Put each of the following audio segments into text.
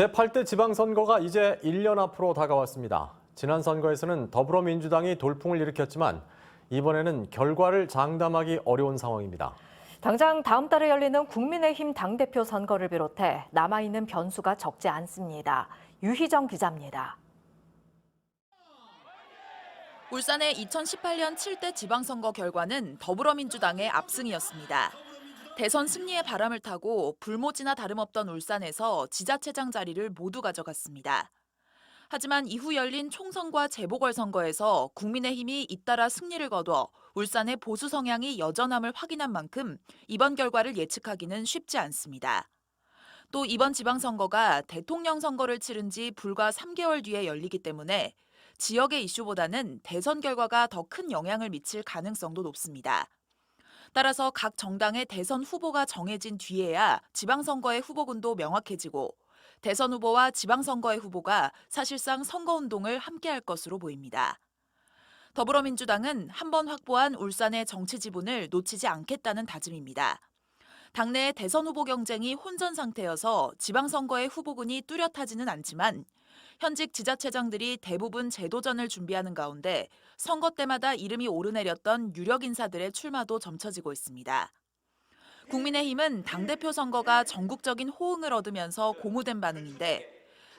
제8대 지방선거가 이제 1년 앞으로 다가왔습니다. 지난 선거에서는 더불어민주당이 돌풍을 일으켰지만 이번에는 결과를 장담하기 어려운 상황입니다. 당장 다음 달에 열리는 국민의힘 당대표 선거를 비롯해 남아있는 변수가 적지 않습니다. 유희정 기자입니다. 울산의 2018년 7대 지방선거 결과는 더불어민주당의 압승이었습니다. 대선 승리의 바람을 타고 불모지나 다름없던 울산에서 지자체장 자리를 모두 가져갔습니다. 하지만 이후 열린 총선과 재보궐선거에서 국민의힘이 잇따라 승리를 거둬 울산의 보수 성향이 여전함을 확인한 만큼 이번 결과를 예측하기는 쉽지 않습니다. 또 이번 지방선거가 대통령 선거를 치른 지 불과 3개월 뒤에 열리기 때문에 지역의 이슈보다는 대선 결과가 더 큰 영향을 미칠 가능성도 높습니다. 따라서 각 정당의 대선 후보가 정해진 뒤에야 지방선거의 후보군도 명확해지고 대선 후보와 지방선거의 후보가 사실상 선거운동을 함께할 것으로 보입니다. 더불어민주당은 한 번 확보한 울산의 정치 지분을 놓치지 않겠다는 다짐입니다. 당내 대선 후보 경쟁이 혼전 상태여서 지방선거의 후보군이 뚜렷하지는 않지만 현직 지자체장들이 대부분 재도전을 준비하는 가운데 선거 때마다 이름이 오르내렸던 유력 인사들의 출마도 점쳐지고 있습니다. 국민의힘은 당대표 선거가 전국적인 호응을 얻으면서 고무된 반응인데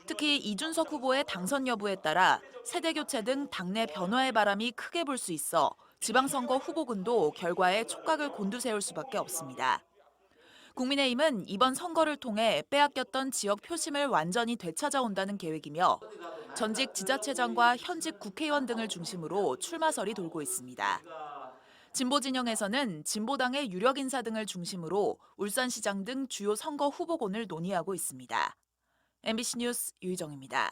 특히 이준석 후보의 당선 여부에 따라 세대 교체 등 당내 변화의 바람이 크게 불 수 있어 지방선거 후보군도 결과에 촉각을 곤두세울 수밖에 없습니다. 국민의힘은 이번 선거를 통해 빼앗겼던 지역 표심을 완전히 되찾아온다는 계획이며 전직 지자체장과 현직 국회의원 등을 중심으로 출마설이 돌고 있습니다. 진보 진영에서는 진보당의 유력 인사 등을 중심으로 울산시장 등 주요 선거 후보군을 논의하고 있습니다. MBC 뉴스 유희정입니다.